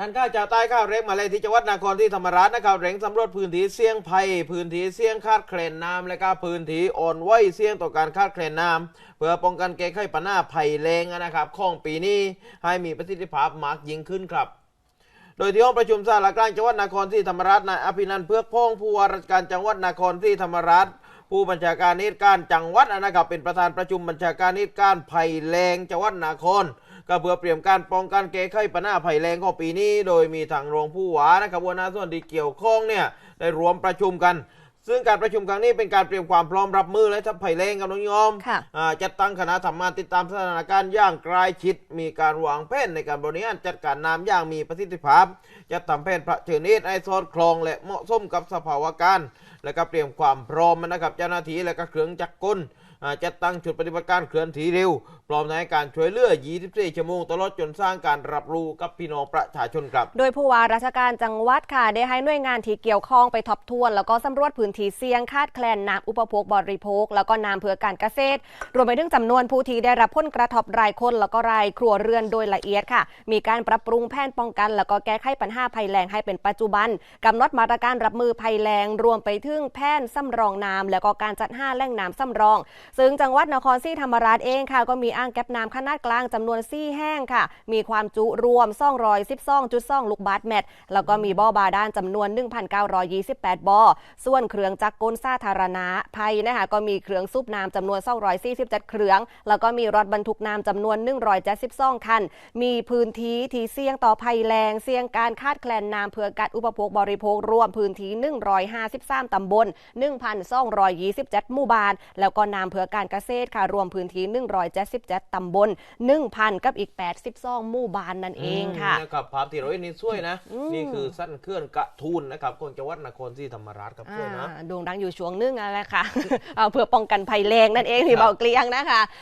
ท่านข้าเจ้าใต้ข้าวเร่งมาเลยที่จังหวัดนครที่ธรรมราชนะครับเร่งสำรวจพื้นที่เสี่ยงภัย พื้นที่เสี่ยงคาดเคลนน้ำและก็พื้นที่อ่อนไหวเสี่ยงต่อการคาดเคลนน้ำเพื่อป้องกันแก้ไขปัญหาภัยแรงนะครับของปีนี้ให้มีประสิทธิภาพมากยิ่งขึ้นครับโดยที่ห้องประชุมสารกลางจังหวัดนครศรีธรรมราชนายอภินันท์เพือกพงศ์ผู้ว่าราชการจังหวัดนครศรีธรรมราช ผู้บัญชาการนิตการจังหวัดนะครับเป็นประธานประชุมบัญชาการนิตการภัยแรงจังหวัดนครก็เพื่อเตรียมการป้องกันแก้ไขปัญหาภัยแรงของปีนี้ โดยมีทางรองผู้ว่านะครับหัวหน้าส่วนที่เกี่ยวข้องเนี่ยได้รวมประชุมกัน ซึ่งการประชุมครั้งนี้เป็นการเตรียมความพร้อมรับมือและทัพภัยแรงกับน้องยอมค่ะอ่าจัดตั้งคณะทำงานติดตามสถานการณ์อย่างใกล้ชิด มีการวางแผนในการบริหารจัดการน้ำอย่างมีประสิทธิภาพ จะทำแผนพระเชิญนิดไอซอดคลอง และเหมาะสมกับสภาวะการ และก็เตรียมความพร้อมนะครับเจ้าหน้าที่และก็เครื่องจักรกลอ่าจัดตั้งชุดปฏิบัติการเคลื่อนที่เร็ว พร้อมในการช่วยเหลือ 24 ชั่วโมงตลอดจนสร้างการรับรู้กับพี่น้องประชาชนครับ โดยผู้ว่าราชการจังหวัดค่ะได้ให้หน่วยงานที่เกี่ยวข้องไปทบทวน แล้วก็สำรวจพื้นที่เสี่ยงคาดแคลนน้ำอุปโภคบริโภค แล้วก็น้ำเพื่อการเกษตร รวมไปถึงจำนวนผู้ที่ได้รับผลกระทบรายคนแล้วก็รายครัวเรือนโดยละเอียดค่ะ มีการปรับปรุงแผนป้องกัน แล้วก็แก้ไขปัญหาภัยแล้งให้เป็นปัจจุบันกำหนดมาตรการรับมือภัยแล้งรวมไปถึงแผนสำรองน้ำแล้วก็การจัดห้าแหล่งน้ำสำรอง ซึ่งจังหวัดนครศรีธรรมราชเองค่ะ ก็มีอ่างเก็บน้ำขนาดกลางจำนวน4แห้งค่ะ มีความจุรวม212.2ลูกบาศก์เมตร แล้วก็มีบ่อบาดาลจำนวน 1,928 บ่อส่วนเครื่องจักรกลสาธารณะภัยนะคะก็มีเครื่องสูบน้ำจำนวน247เครื่อง แล้วก็มีรถบรรทุกน้ำจำนวน172คัน มีพื้นที่ที่เสี่ยงต่อภัยแรงเสี่ยงการคาดแคลนน้ำเพื่อการอุปโภคบริโภครวมพื้นที่ 153 ตำบล 1,227 หมู่บ้าน แล้วก็น้ำเพื่อการเกษตรค่ะรวมพื้นที่ 177 ตำบล 1,000 กับอีก 82 หมู่บ้านนั่นเองค่ะมนะครับภาพที่เราเห็นนี่สวยนะอืมนี่คือสั้นเคลื่อนกระทูนนะครับของจังหวัดนครศรีธรรมราชครับสวยนะอ่าโด่งดังอยู่ช่วงนึงนั่นแหละค่ะเอาเพื่อป้องกันภัยแรงนั่นเองที่เบาเกลียงนะคะ